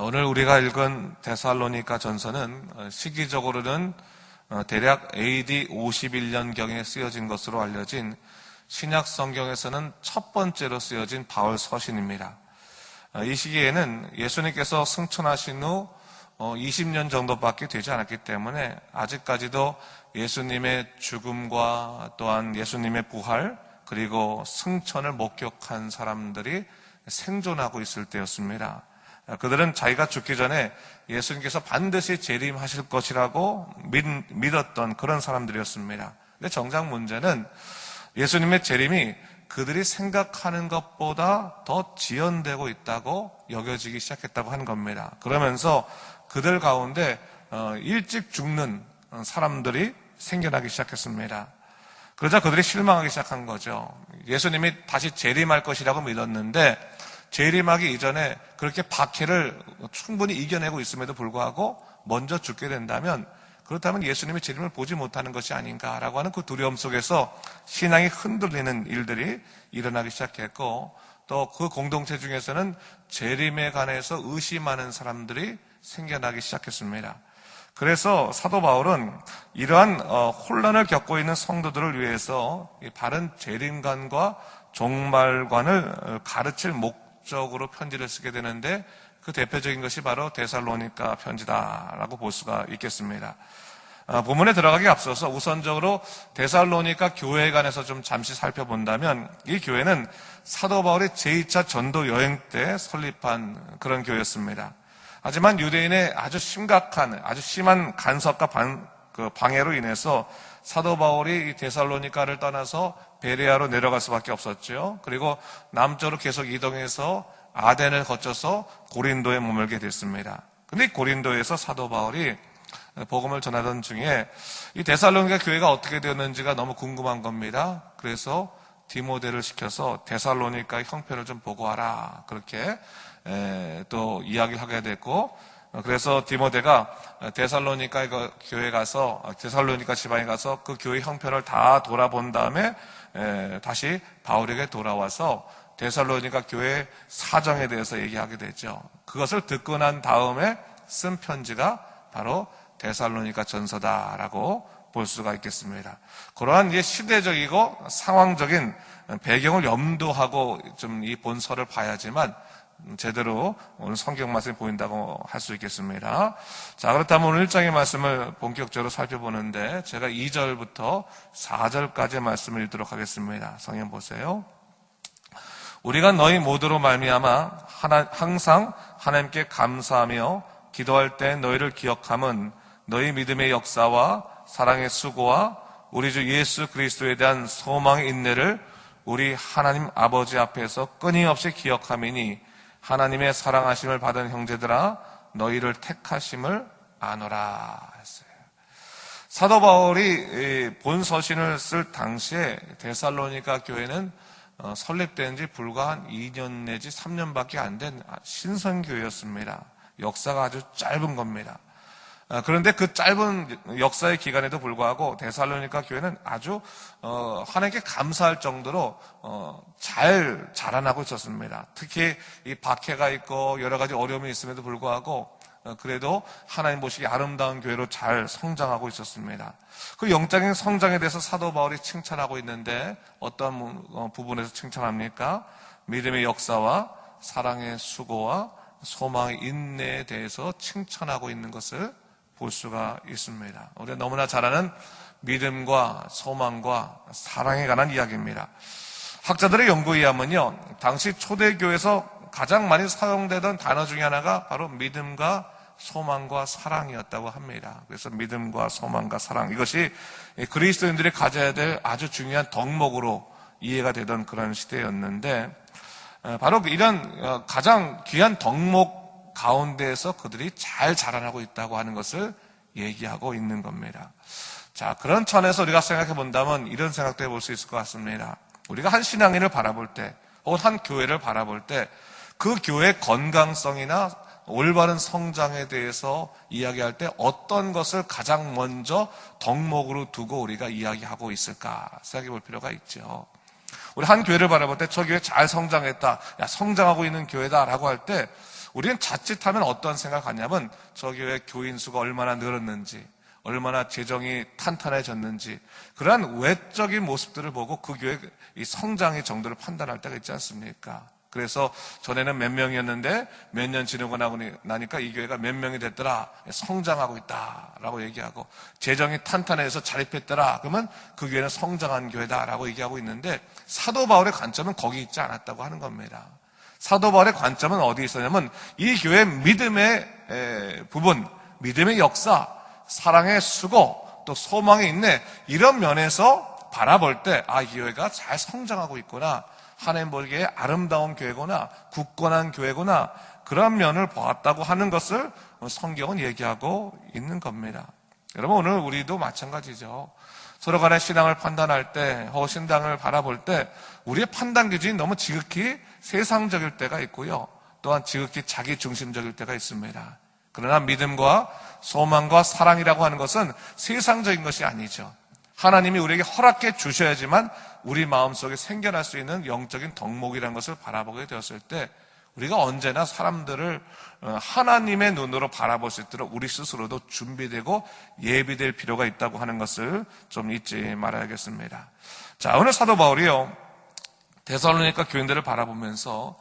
오늘 우리가 읽은 데살로니가 전서는 어, 시기적으로는 어, 대략 AD 51년경에 쓰여진 것으로 알려진 신약 성경에서는 첫 번째로 쓰여진 바울 서신입니다. 어, 이 시기에는 예수님께서 승천하신 후 20년 정도밖에 되지 않았기 때문에 아직까지도 예수님의 죽음과 또한 예수님의 부활 그리고 승천을 목격한 사람들이 생존하고 있을 때였습니다. 그들은 자기가 죽기 전에 예수님께서 반드시 재림하실 것이라고 믿, 었던 그런 사람들이었습니다. 근데 정작 문제는 예수님의 재림이 그들이 생각하는 것보다 더 지연되고 있다고 여겨지기 시작했다고 하는 겁니다. 그러면서 그들 가운데 어, 일찍 죽는 사람들이 생겨나기 시작했습니다. 그러자 그들이 실망하기 시작한 거죠. 예수님이 다시 재림할 것이라고 믿었는데 재림하기 이전에 그렇게 박해를 충분히 이겨내고 있음에도 불구하고 먼저 죽게 된다면 그렇다면 예수님의 재림을 보지 못하는 것이 아닌가라고 하는 그 두려움 속에서 신앙이 흔들리는 일들이 일어나기 시작했고 또 그 공동체 중에서는 재림에 관해서 의심하는 사람들이 생겨나기 시작했습니다. 그래서 사도 바울은 이러한 어, 혼란을 겪고 있는 성도들을 위해서 바른 재림관과 종말관을 어, 가르칠 목 적으로 편지를 쓰게 되는데 그 대표적인 것이 바로 데살로니카 편지다라고 볼 수가 있겠습니다. 아, 본문에 들어가기 앞서서 우선적으로 데살로니카 교회에 관해서 좀 잠시 살펴본다면 이 교회는 사도 바울의 제2차 전도 여행 때 설립한 그런 교회였습니다. 하지만 유대인의 아주 심각한, 아주 심한 간섭과 방, 그 방해로 인해서 사도 바울이 데살로니카를 떠나서 베레아로 내려갈 수밖에 없었죠. 그리고 남쪽으로 계속 이동해서 아덴을 거쳐서 고린도에 머물게 됐습니다. 근데 고린도에서 사도 바울이 복음을 전하던 중에 이 데살로니가 교회가 어떻게 되었는지가 너무 궁금한 겁니다. 그래서 디모데를 시켜서 데살로니카 형편을 좀 보고 와라. 그렇게 또 이야기를 하게 됐고 그래서 디모데가 데살로니카 교회 가서 데살로니카 지방에 가서 그 교회 형편을 다 돌아본 다음에 다시 바울에게 돌아와서 데살로니가 교회 사정에 대해서 얘기하게 되죠. 그것을 듣고 난 다음에 쓴 편지가 바로 데살로니가 전서다라고 볼 수가 있겠습니다. 그러한 시대적이고 상황적인 배경을 염두하고 좀 이 본서를 봐야지만 제대로 오늘 성경 말씀이 보인다고 할 수 있겠습니다. 자, 그렇다면 오늘 1장의 말씀을 본격적으로 살펴보는데 제가 2절부터 4절까지의 말씀을 읽도록 하겠습니다. 성경 보세요. 우리가 너희 모두로 말미암아 하나, 항상 하나님께 감사하며 기도할 때 너희를 기억함은 너희 믿음의 역사와 사랑의 수고와 우리 주 예수 그리스도에 대한 소망의 인내를 우리 하나님 아버지 앞에서 끊임없이 기억함이니 하나님의 사랑하심을 받은 형제들아 너희를 택하심을 아노라 했어요. 사도 바울이 본 서신을 쓸 당시에 데살로니가 교회는 어, 설립된 지 불과 한 2년 내지 3년밖에 안 된 신선교회였습니다. 역사가 아주 짧은 겁니다. 아, 그런데 그 짧은 역사의 기간에도 불구하고 데살로니카 교회는 아주 어, 하나님께 감사할 정도로 어, 잘 자라나고 있었습니다. 특히 이 박해가 있고 여러 가지 어려움이 있음에도 불구하고 어, 그래도 하나님 보시기 아름다운 교회로 잘 성장하고 있었습니다. 그 영적인 성장에 대해서 사도 바울이 칭찬하고 있는데 어떤 부분에서 칭찬합니까? 믿음의 역사와 사랑의 수고와 소망의 인내에 대해서 칭찬하고 있는 것을 볼 수가 있습니다. 우리가 너무나 잘 아는 믿음과 소망과 사랑에 관한 이야기입니다. 학자들의 연구에 의하면요, 당시 초대교회에서 가장 많이 사용되던 단어 중에 하나가 바로 믿음과 소망과 사랑이었다고 합니다. 그래서 믿음과 소망과 사랑 이것이 그리스도인들이 가져야 될 아주 중요한 덕목으로 이해가 되던 그런 시대였는데 바로 이런 어, 가장 귀한 덕목 가운데에서 그들이 잘 자라나고 있다고 하는 것을 얘기하고 있는 겁니다. 자, 그런 천에서 우리가 생각해 본다면 이런 생각도 해볼 수 있을 것 같습니다. 우리가 한 신앙인을 바라볼 때, 혹은 한 교회를 바라볼 때, 그 교회의 건강성이나 올바른 성장에 대해서 이야기할 때 어떤 것을 가장 먼저 덕목으로 두고 우리가 이야기하고 있을까 생각해 볼 필요가 있죠. 우리 한 교회를 바라볼 때 저 교회 잘 성장했다. 야, 성장하고 있는 교회다라고 할 때 우리는 자칫하면 어떤 생각하냐면 저 교회 교인 수가 얼마나 늘었는지, 얼마나 재정이 탄탄해졌는지 그러한 외적인 모습들을 보고 그 교회 이 성장의 정도를 판단할 때가 있지 않습니까? 그래서 전에는 몇 명이었는데 몇 년 지나고 나니까 이 교회가 몇 명이 됐더라. 성장하고 있다라고 얘기하고 재정이 탄탄해서 자립했더라. 그러면 그 교회는 성장한 교회다라고 얘기하고 있는데 사도 바울의 관점은 거기 있지 않았다고 하는 겁니다. 사도 바울의 관점은 어디 있었냐면 이 교회 믿음의 부분, 믿음의 역사, 사랑의 수고, 또 소망의 인내 이런 면에서 바라볼 때 아, 이 교회가 잘 성장하고 있구나. 하나님 보기에 아름다운 교회구나, 굳건한 교회구나, 그런 면을 보았다고 하는 것을 성경은 얘기하고 있는 겁니다. 여러분, 오늘 우리도 마찬가지죠. 서로 간의 신앙을 판단할 때, 신앙을 바라볼 때, 우리의 판단 기준이 너무 지극히 세상적일 때가 있고요. 또한 지극히 자기 중심적일 때가 있습니다. 그러나 믿음과 소망과 사랑이라고 하는 것은 세상적인 것이 아니죠. 하나님이 우리에게 허락해 주셔야지만 우리 마음속에 생겨날 수 있는 영적인 덕목이라는 것을 바라보게 되었을 때 우리가 언제나 사람들을 어, 하나님의 눈으로 바라볼 수 있도록 우리 스스로도 준비되고 예비될 필요가 있다고 하는 것을 좀 잊지 말아야겠습니다. 자, 오늘 사도 바울이요. 대살로니까 교인들을 바라보면서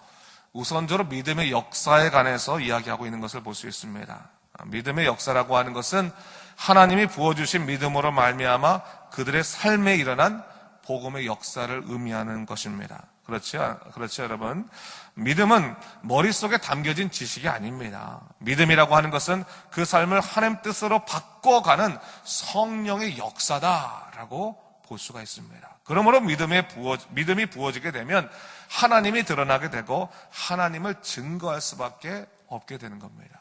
우선적으로 믿음의 역사에 관해서 이야기하고 있는 것을 볼 수 있습니다. 믿음의 역사라고 하는 것은 하나님이 부어주신 믿음으로 말미암아 그들의 삶에 일어난 복음의 역사를 의미하는 것입니다. 그렇죠? 그렇죠, 여러분? 믿음은 머릿속에 담겨진 지식이 아닙니다. 믿음이라고 하는 것은 그 삶을 하나님 뜻으로 바꿔가는 성령의 역사다라고 볼 수가 있습니다. 그러므로 믿음에 부어, 믿음이 부어지게 되면 하나님이 드러나게 되고 하나님을 증거할 수밖에 없게 되는 겁니다.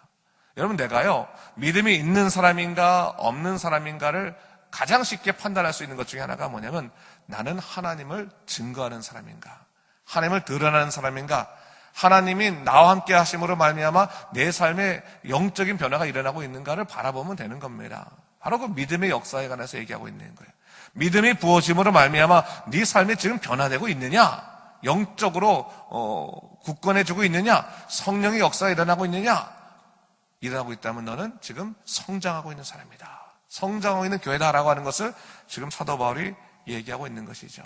여러분, 내가요, 믿음이 있는 사람인가 없는 사람인가를 가장 쉽게 판단할 수 있는 것 중에 하나가 뭐냐면 나는 하나님을 증거하는 사람인가? 하나님을 드러나는 사람인가? 하나님이 나와 함께 하심으로 말미암아 내 삶에 영적인 변화가 일어나고 있는가를 바라보면 되는 겁니다. 바로 그 믿음의 역사에 관해서 얘기하고 있는 거예요. 믿음이 부어짐으로 말미암아 네 삶이 지금 변화되고 있느냐? 영적으로 어, 굳건해지고 있느냐? 성령의 역사가 일어나고 있느냐? 일어나고 있다면 너는 지금 성장하고 있는 사람이다. 성장하고 있는 교회다라고 하는 것을 지금 사도 바울이 얘기하고 있는 것이죠.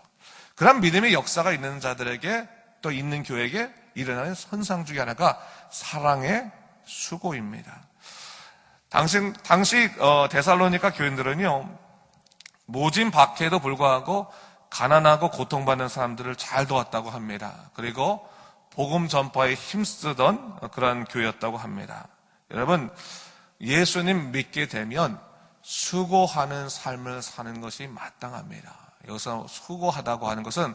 그런 믿음의 역사가 있는 자들에게 또 있는 교회에게 일어나는 선상 중에 하나가 사랑의 수고입니다. 당시, 당시 어, 데살로니카 교인들은요 모진 박해에도 불구하고 가난하고 고통받는 사람들을 잘 도왔다고 합니다. 그리고 복음 전파에 힘쓰던 그런 교회였다고 합니다. 여러분 예수님 믿게 되면 수고하는 삶을 사는 것이 마땅합니다. 여기서 수고하다고 하는 것은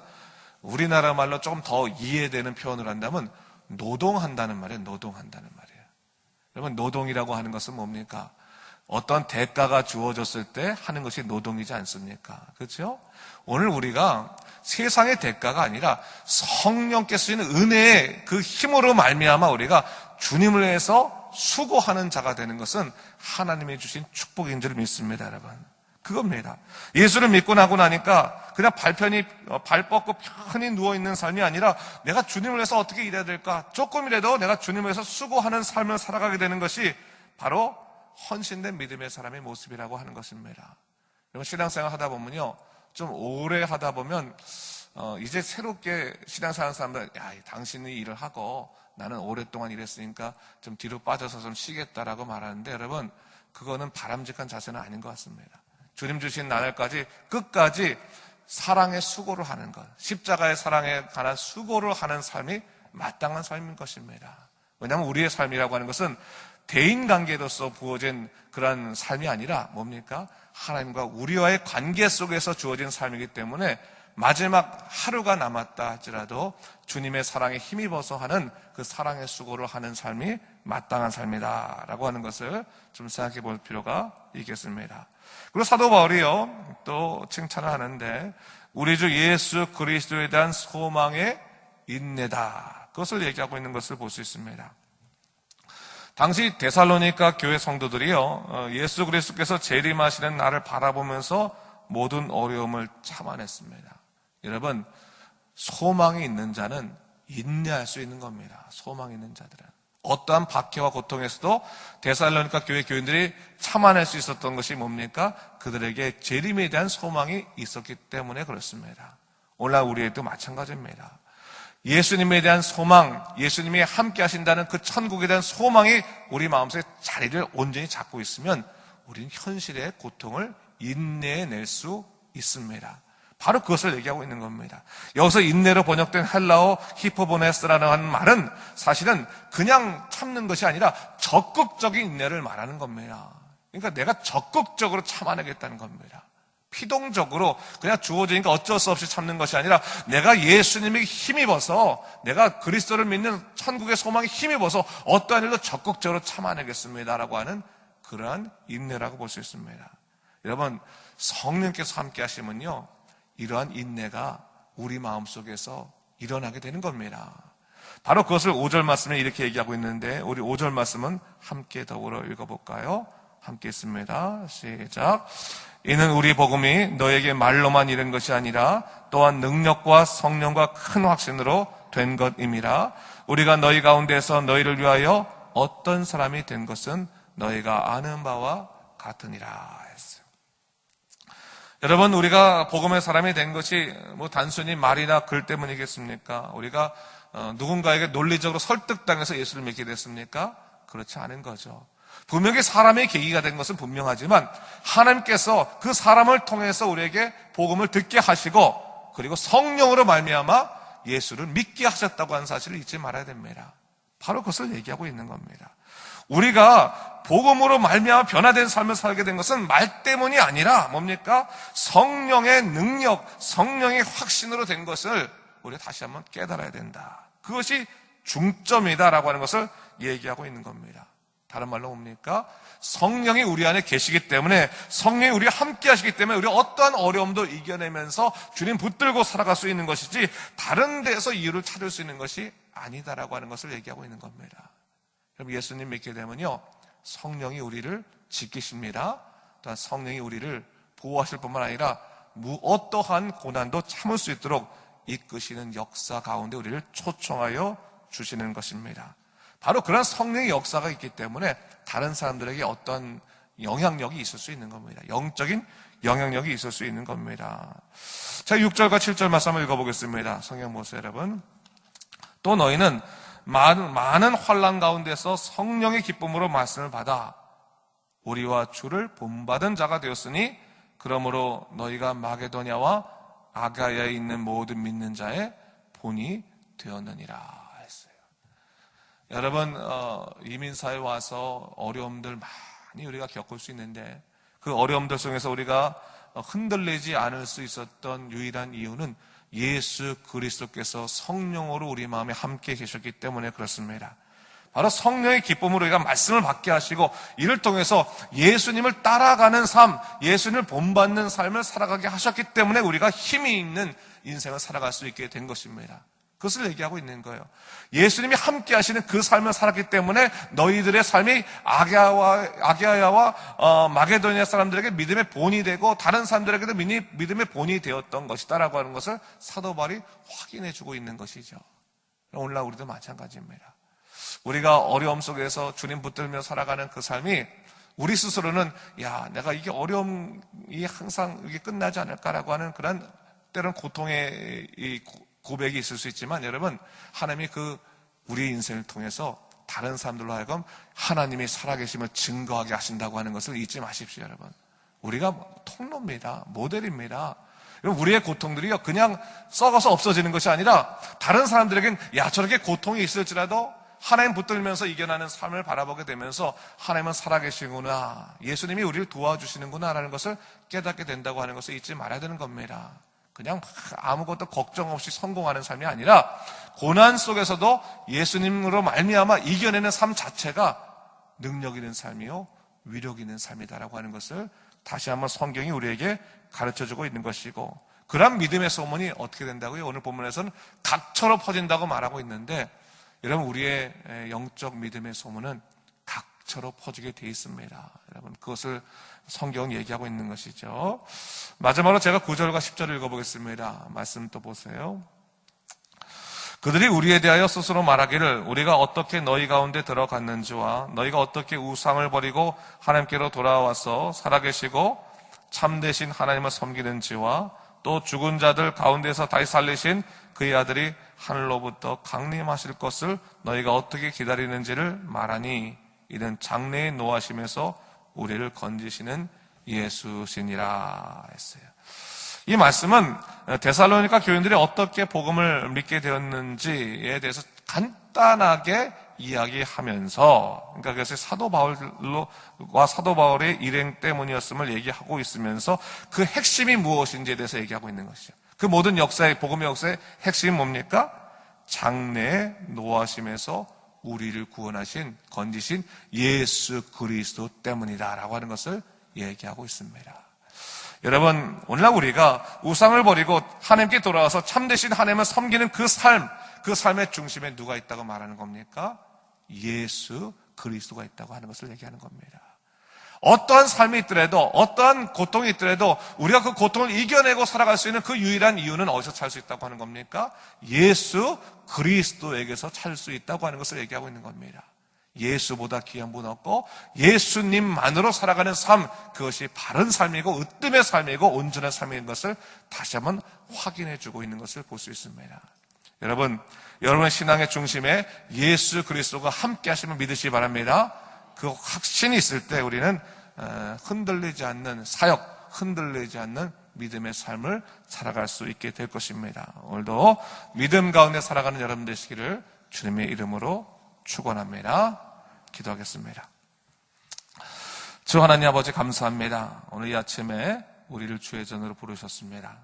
우리나라 말로 조금 더 이해되는 표현을 한다면 노동한다는 말이에요. 노동한다는 말이에요. 여러분 노동이라고 하는 것은 뭡니까? 어떤 대가가 주어졌을 때 하는 것이 노동이지 않습니까? 그렇죠? 오늘 우리가 세상의 대가가 아니라 성령께서 주는 은혜의 그 힘으로 말미암아 우리가 주님을 위해서 수고하는 자가 되는 것은 하나님이 주신 축복인 줄 믿습니다, 여러분. 그겁니다. 예수를 믿고 나고 나니까 그냥 발편이 어, 발 뻗고 편히 누워 있는 삶이 아니라 내가 주님을 위해서 어떻게 일해야 될까? 조금이라도 내가 주님을 위해서 수고하는 삶을 살아가게 되는 것이 바로 헌신된 믿음의 사람의 모습이라고 하는 것입니다. 여러분 신앙생활 하다 보면요, 좀 오래 하다 보면 어, 이제 새롭게 신앙생활 하는 사람들, 야, 당신이 일을 하고 나는 오랫동안 일했으니까 좀 뒤로 빠져서 좀 쉬겠다라고 말하는데 여러분 그거는 바람직한 자세는 아닌 것 같습니다. 주님 주신 나날까지 끝까지 사랑의 수고를 하는 것, 십자가의 사랑에 관한 수고를 하는 삶이 마땅한 삶인 것입니다. 왜냐하면 우리의 삶이라고 하는 것은 대인 관계로서 부어진 그런 삶이 아니라 뭡니까? 하나님과 우리와의 관계 속에서 주어진 삶이기 때문에 마지막 하루가 남았다 할지라도 주님의 사랑에 힘입어서 하는 그 사랑의 수고를 하는 삶이 마땅한 삶이다라고 하는 것을 좀 생각해 볼 필요가 있겠습니다. 그리고 사도 바울이요 또 칭찬을 하는데 우리 주 예수 그리스도에 대한 소망의 인내다 그것을 얘기하고 있는 것을 볼 수 있습니다. 당시 데살로니카 교회 성도들이요 어, 예수 그리스도께서 재림하시는 날을 바라보면서 모든 어려움을 참아냈습니다. 여러분, 소망이 있는 자는 인내할 수 있는 겁니다. 소망이 있는 자들은. 어떠한 박해와 고통에서도 데살로니가 교회 교인들이 참아낼 수 있었던 것이 뭡니까? 그들에게 재림에 대한 소망이 있었기 때문에 그렇습니다. 오늘날 우리에도 마찬가지입니다. 예수님에 대한 소망, 예수님이 함께 하신다는 그 천국에 대한 소망이 우리 마음속에 자리를 온전히 잡고 있으면 우리는 현실의 고통을 인내해낼 수 있습니다. 바로 그것을 얘기하고 있는 겁니다. 여기서 인내로 번역된 헬라어 히포보네스라는 말은 사실은 그냥 참는 것이 아니라 적극적인 인내를 말하는 겁니다. 그러니까 내가 적극적으로 참아내겠다는 겁니다. 피동적으로 그냥 주어지니까 어쩔 수 없이 참는 것이 아니라 내가 예수님에게 힘입어서 내가 그리스도를 믿는 천국의 소망에 힘입어서 어떠한 일도 적극적으로 참아내겠습니다라고 하는 그러한 인내라고 볼 수 있습니다. 여러분 성령께서 함께 하시면요 이러한 인내가 우리 마음 속에서 일어나게 되는 겁니다. 바로 그것을 5절 말씀에 이렇게 얘기하고 있는데 우리 5절 말씀은 함께 더불어 읽어볼까요? 함께 있습니다. 시작. 이는 우리 복음이 너에게 말로만 이른 것이 아니라 또한 능력과 성령과 큰 확신으로 된 것임이라. 우리가 너희 가운데서 너희를 위하여 어떤 사람이 된 것은 너희가 아는 바와 같으니라 했어요. 여러분, 우리가 복음의 사람이 된 것이 뭐 단순히 말이나 글 때문이겠습니까? 우리가 어, 누군가에게 논리적으로 설득당해서 예수를 믿게 됐습니까? 그렇지 않은 거죠. 분명히 사람의 계기가 된 것은 분명하지만 하나님께서 그 사람을 통해서 우리에게 복음을 듣게 하시고 그리고 성령으로 말미암아 예수를 믿게 하셨다고 하는 사실을 잊지 말아야 됩니다. 바로 그것을 얘기하고 있는 겁니다. 우리가 복음으로 말미암아 변화된 삶을 살게 된 것은 말 때문이 아니라 뭡니까? 성령의 능력, 성령의 확신으로 된 것을 우리가 다시 한번 깨달아야 된다. 그것이 중점이다라고 하는 것을 얘기하고 있는 겁니다. 다른 말로 뭡니까? 성령이 우리 안에 계시기 때문에 성령이 우리와 함께 하시기 때문에 우리가 어떠한 어려움도 이겨내면서 주님 붙들고 살아갈 수 있는 것이지 다른 데서 이유를 찾을 수 있는 것이 아니다라고 하는 것을 얘기하고 있는 겁니다. 그럼 예수님 믿게 되면요. 성령이 우리를 지키십니다. 또한 성령이 우리를 보호하실 뿐만 아니라 어떠한 고난도 참을 수 있도록 이끄시는 역사 가운데 우리를 초청하여 주시는 것입니다. 바로 그런 성령의 역사가 있기 때문에 다른 사람들에게 어떤 영향력이 있을 수 있는 겁니다. 영적인 영향력이 있을 수 있는 겁니다. 자, 6절과 7절 말씀 을 읽어보겠습니다. 성경 보세요, 여러분. 또 너희는 많은, 많은 환란 가운데서 성령의 기쁨으로 말씀을 받아 우리와 주를 본받은 자가 되었으니 그러므로 너희가 마게도냐와 아가야에 있는 모든 믿는 자의 본이 되었느니라. 여러분 어, 이민사에 와서 어려움들 많이 우리가 겪을 수 있는데 그 어려움들 속에서 우리가 흔들리지 않을 수 있었던 유일한 이유는 예수 그리스도께서 성령으로 우리 마음에 함께 계셨기 때문에 그렇습니다. 바로 성령의 기쁨으로 우리가 말씀을 받게 하시고 이를 통해서 예수님을 따라가는 삶, 예수님을 본받는 삶을 살아가게 하셨기 때문에 우리가 힘이 있는 인생을 살아갈 수 있게 된 것입니다. 그것을 얘기하고 있는 거예요. 예수님이 함께 하시는 그 삶을 살았기 때문에 너희들의 삶이 아기야와, 아기야와 어, 마게도니아 사람들에게 믿음의 본이 되고 다른 사람들에게도 믿음의 본이 되었던 것이다라고 하는 것을 사도 바울이 확인해 주고 있는 것이죠. 오늘날 우리도 마찬가지입니다. 우리가 어려움 속에서 주님 붙들며 살아가는 그 삶이 우리 스스로는 야 내가 이게 어려움이 항상 이게 끝나지 않을까라고 하는 그런 때론 고통의 이 고백이 있을 수 있지만 여러분 하나님이 그 우리 인생을 통해서 다른 사람들로 하여금 하나님이 살아계심을 증거하게 하신다고 하는 것을 잊지 마십시오, 여러분. 우리가 통로입니다. 모델입니다. 우리의 고통들이요, 그냥 썩어서 없어지는 것이 아니라 다른 사람들에겐 야, 저렇게 고통이 있을지라도 하나님 붙들면서 이겨나는 삶을 바라보게 되면서 하나님은 살아계시구나. 예수님이 우리를 도와주시는구나. 라는 것을 깨닫게 된다고 하는 것을 잊지 말아야 되는 겁니다. 그냥 아무것도 걱정 없이 성공하는 삶이 아니라 고난 속에서도 예수님으로 말미암아 이겨내는 삶 자체가 능력 있는 삶이요 위력 있는 삶이다라고 하는 것을 다시 한번 성경이 우리에게 가르쳐 주고 있는 것이고 그러한 믿음의 소문이 어떻게 된다고요? 오늘 본문에서는 각처로 퍼진다고 말하고 있는데 여러분 우리의 영적 믿음의 소문은 각처로 퍼지게 돼 있습니다. 여러분 그것을 성경 얘기하고 있는 것이죠. 마지막으로 제가 9절과 10절을 읽어보겠습니다. 말씀 또 보세요. 그들이 우리에 대하여 스스로 말하기를 우리가 어떻게 너희 가운데 들어갔는지와 너희가 어떻게 우상을 버리고 하나님께로 돌아와서 살아계시고 참되신 하나님을 섬기는지와 또 죽은 자들 가운데서 다시 살리신 그의 아들이 하늘로부터 강림하실 것을 너희가 어떻게 기다리는지를 말하니 이는 장래에 노하심에서 우리를 건지시는 예수시니라 했어요. 이 말씀은 데살로니가 교인들이 어떻게 복음을 믿게 되었는지에 대해서 간단하게 이야기하면서 그러니까 그것이 사도 바울과 사도 바울의 일행 때문이었음을 얘기하고 있으면서 그 핵심이 무엇인지에 대해서 얘기하고 있는 것이죠. 그 모든 역사의 복음의 역사의 핵심이 뭡니까? 장래에 노하심에서 우리를 구원하신 건지신 예수 그리스도 때문이다라고 하는 것을 얘기하고 있습니다. 여러분, 오늘날 우리가 우상을 버리고 하나님께 돌아와서 참되신 하나님을 섬기는 그 삶, 그 삶의 중심에 누가 있다고 말하는 겁니까? 예수 그리스도가 있다고 하는 것을 얘기하는 겁니다. 어떠한 삶이 있더라도, 어떠한 고통이 있더라도, 우리가 그 고통을 이겨내고 살아갈 수 있는 그 유일한 이유는 어디서 찾을 수 있다고 하는 겁니까? 예수 그리스도에게서 찾을 수 있다고 하는 것을 얘기하고 있는 겁니다. 예수보다 귀한 분 없고 예수님만으로 살아가는 삶 그것이 바른 삶이고 으뜸의 삶이고 온전한 삶인 것을 다시 한번 확인해 주고 있는 것을 볼 수 있습니다. 여러분, 여러분의 신앙의 중심에 예수 그리스도가 함께 하시면 믿으시기 바랍니다. 그 확신이 있을 때 우리는 어, 흔들리지 않는 사역, 흔들리지 않는 믿음의 삶을 살아갈 수 있게 될 것입니다. 오늘도 믿음 가운데 살아가는 여러분 되시기를 주님의 이름으로 축원합니다. 기도하겠습니다. 주 하나님 아버지 감사합니다. 오늘 이 아침에 우리를 주의 전으로 부르셨습니다.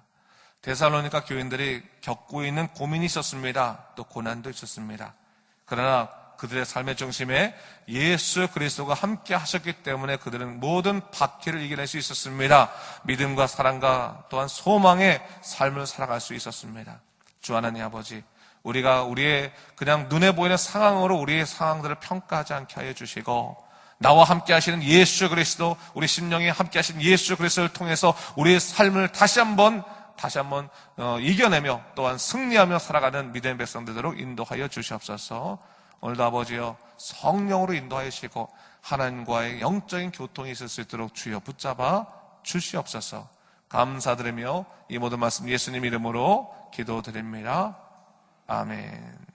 데살로니가 교인들이 겪고 있는 고민이 있었습니다. 또 고난도 있었습니다. 그러나 그들의 삶의 중심에 예수 그리스도가 함께 하셨기 때문에 그들은 모든 박해를 이겨낼 수 있었습니다. 믿음과 사랑과 또한 소망의 삶을 살아갈 수 있었습니다. 주 하나님 아버지, 우리가 우리의 그냥 눈에 보이는 상황으로 우리의 상황들을 평가하지 않게 하여 주시고 나와 함께 하시는 예수 그리스도 우리 심령에 함께 하신 예수 그리스도를 통해서 우리의 삶을 다시 한번 다시 한번 어, 이겨내며 또한 승리하며 살아가는 믿음의 백성들도록 인도하여 주시옵소서. 오늘도 아버지여 성령으로 인도하여 주시고 하나님과의 영적인 교통이 있을 수 있도록 주여 붙잡아 주시옵소서. 감사드리며 이 모든 말씀 예수님 이름으로 기도드립니다. 아멘.